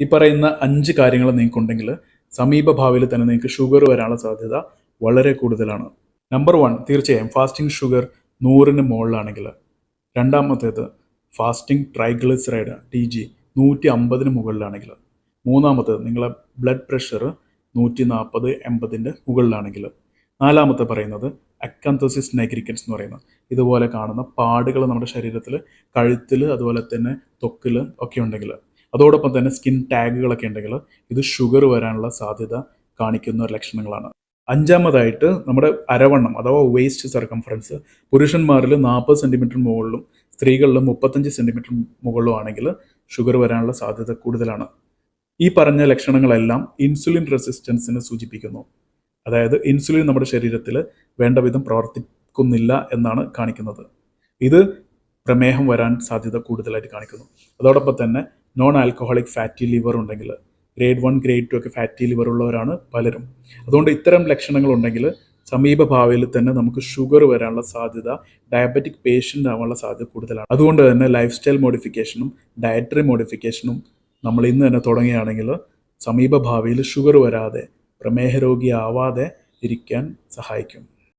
ഈ പറയുന്ന അഞ്ച് കാര്യങ്ങൾ നിങ്ങൾക്കുണ്ടെങ്കിൽ സമീപഭാവിയിൽ തന്നെ നിങ്ങൾക്ക് ഷുഗർ വരാനുള്ള സാധ്യത വളരെ കൂടുതലാണ്. നമ്പർ വൺ തീർച്ചയായും ഫാസ്റ്റിംഗ് ഷുഗർ നൂറിന് മുകളിലാണെങ്കിൽ രണ്ടാമത്തേത് ഫാസ്റ്റിംഗ് ട്രൈഗ്ലിസറൈഡ് ടി ജി നൂറ്റി അമ്പതിന് മുകളിലാണെങ്കിൽ മൂന്നാമത്തേത് നിങ്ങളെ ബ്ലഡ് പ്രഷർ നൂറ്റി നാൽപ്പത് എൺപതിന്റെ മുകളിലാണെങ്കിൽ നാലാമത്തെ പറയുന്നത് അക്കാന്തോസിസ് നൈഗ്രിക്കൻസ് എന്ന് പറയുന്നത്. ഇതുപോലെ കാണുന്ന പാടുകൾ നമ്മുടെ ശരീരത്തിൽ കഴുത്തിൽ അതുപോലെ തന്നെ ത്വക്കിൽ ഒക്കെ ഉണ്ടെങ്കിൽ അതോടൊപ്പം തന്നെ സ്കിൻ ടാഗുകളൊക്കെ ഉണ്ടെങ്കിൽ ഇത് ഷുഗർ വരാനുള്ള സാധ്യത കാണിക്കുന്ന ഒരു ലക്ഷണങ്ങളാണ്. അഞ്ചാമതായിട്ട് നമ്മുടെ അരവണ്ണം അഥവാ വേസ്റ്റ് സർക്കംഫറൻസ് പുരുഷന്മാരിൽ നാൽപ്പത് സെന്റിമീറ്റർ മുകളിലും സ്ത്രീകളിൽ മുപ്പത്തഞ്ച് സെന്റിമീറ്റർ മുകളിലും ആണെങ്കിൽ ഷുഗർ വരാനുള്ള സാധ്യത കൂടുതലാണ്. ഈ പറഞ്ഞ ലക്ഷണങ്ങളെല്ലാം ഇൻസുലിൻ റെസിസ്റ്റൻസിനെ സൂചിപ്പിക്കുന്നു. അതായത് ഇൻസുലിൻ നമ്മുടെ ശരീരത്തിൽ വേണ്ട വിധം പ്രവർത്തിക്കുന്നില്ല എന്നാണ് കാണിക്കുന്നത്. ഇത് പ്രമേഹം വരാൻ സാധ്യത കൂടുതലായിട്ട് കാണിക്കുന്നു. അതോടൊപ്പം തന്നെ നോൺ ആൽക്കഹോളിക് ഫാറ്റി ലിവർ ഉണ്ടെങ്കിൽ ഗ്രേഡ് വൺ ഗ്രേഡ് ടു ഒക്കെ ഫാറ്റി ലിവർ ഉള്ളവരാണ് പലരും. അതുകൊണ്ട് ഇത്തരം ലക്ഷണങ്ങൾ ഉണ്ടെങ്കിൽ സമീപ ഭാവിയിൽ തന്നെ നമുക്ക് ഷുഗർ വരാനുള്ള സാധ്യത ഡയബറ്റിക് പേഷ്യന്റ് ആവാനുള്ള സാധ്യത കൂടുതലാണ്. അതുകൊണ്ട് തന്നെ ലൈഫ് സ്റ്റൈൽ മോഡിഫിക്കേഷനും ഡയറ്ററി മോഡിഫിക്കേഷനും നമ്മൾ ഇന്ന് തന്നെ തുടങ്ങുകയാണെങ്കിൽ സമീപ ഭാവിയിൽ ഷുഗർ വരാതെ പ്രമേഹ രോഗിയാവാതെ ഇരിക്കാൻ സഹായിക്കും.